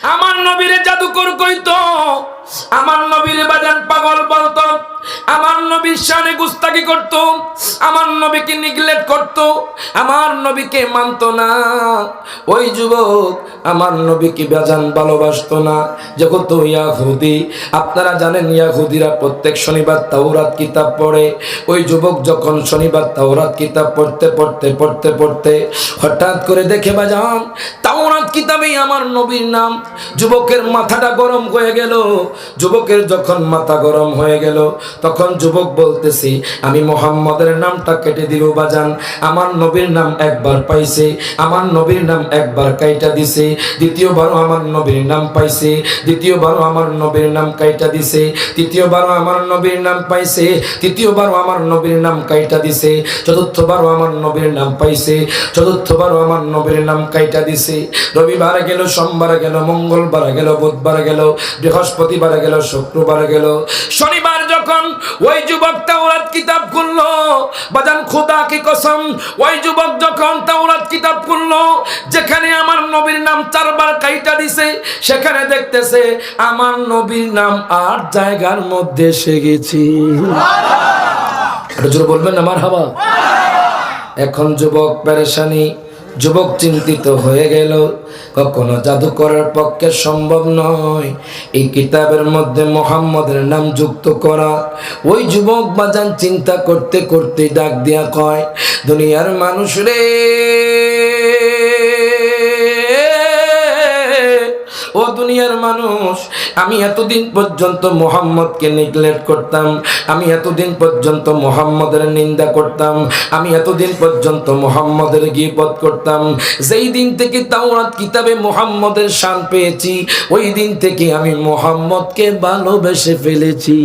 আমার নবীরে জাদুকর কইতো, আমার নবীর বাজান পাগল বলতো, আমার নবীর শানে গুস্তাকি করত, আমার নবীকে নিগলেক্ট করত, আমার নবীকে মানতো না। ওই যুবক আমার নবীকে বেজান ভালোবাসতো না। যেহেতু ইয়াহুদি, আপনারা জানেন ইয়াহুদিরা প্রত্যেক শনিবার তাওরাত কিতাব পড়ে। ওই যুবক যখন শনিবার তাওরাত কিতাব পড়তে পড়তে পড়তে পড়তে হঠাৎ করে দেখে বাজান তাওরাত কিতাবেই আমার নবীর নাম। যুবকের মাথাটা গরম হয়ে গেল। যুবকের যখন মাথা গরম হয়ে গেল, তখন যুবক বলতেছি, আমি মোহাম্মদের নামটা কেটে দিল বাজান। আমার নবীর নাম একবার পাইছে, আমার নবীর নাম একবার কাইটা দিছে। দ্বিতীয়বারও আমার নবীর নাম পাইছে, দ্বিতীয়বারও আমার নবীর নাম কাইটা দিছে, তৃতীয়বারও আমার নবীর নাম পাইছে, তৃতীয়বারও আমার নবীর নাম কাইটা দিছে, চতুর্থবারও আমার নবীর নাম পাইছে, চতুর্থবারও আমার নবীর নাম কাইটা দিছে। রবিবার গেল, সোমবার গেল, মঙ্গলবার গেল, বুধবার গেল, বৃহস্পতিবার গেল, শুক্রবার গেল। শনিবার যখন ওই যুবক তাওরাত কিতাব খুললো, বাজান খোদা কি কসম, ওই যুবক যখন তাওরাত কিতাব খুললো, যেখানে আমার নবীর নাম চারবার কাইটা দিছে, সেখানে দেখতেছে আমার নবীর নাম আট জায়গার মধ্যে এসে গেছি। বলবেন আমার হাবা এখন যুবক পেরেশানি যুবক চিন্তিত হয়ে গেল। কখনো জাদু করার পক্ষে সম্ভব নয়। এই কিতাবের মধ্যে মোহাম্মদের নাম যুক্ত করা। ওই যুবক বাজান চিন্তা করতে করতে ডাক দিয়া কয়, দুনিয়ার মানুষ রে ও দুনিয়ার মানুষ, আমি এতদিন পর্যন্ত মোহাম্মদকে নেগলেক্ট করতাম, আমি এতদিন পর্যন্ত মোহাম্মদের নিন্দা করতাম, আমি এতদিন পর্যন্ত মোহাম্মদের গিবত করতাম। যেই দিন থেকে তাওরাত কিতাবে মোহাম্মদের শান পেয়েছি, ওই দিন থেকে আমি মোহাম্মদকে ভালোবেসে ফেলেছি।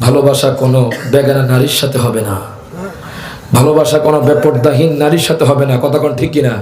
ভালোবাসা কোনো বেগানা নারীর সাথে হবে না। ভালোবাসা কোনো বেপর্দাহীন নারীর সাথে হবে না। কথা কোন ঠিক কিনা?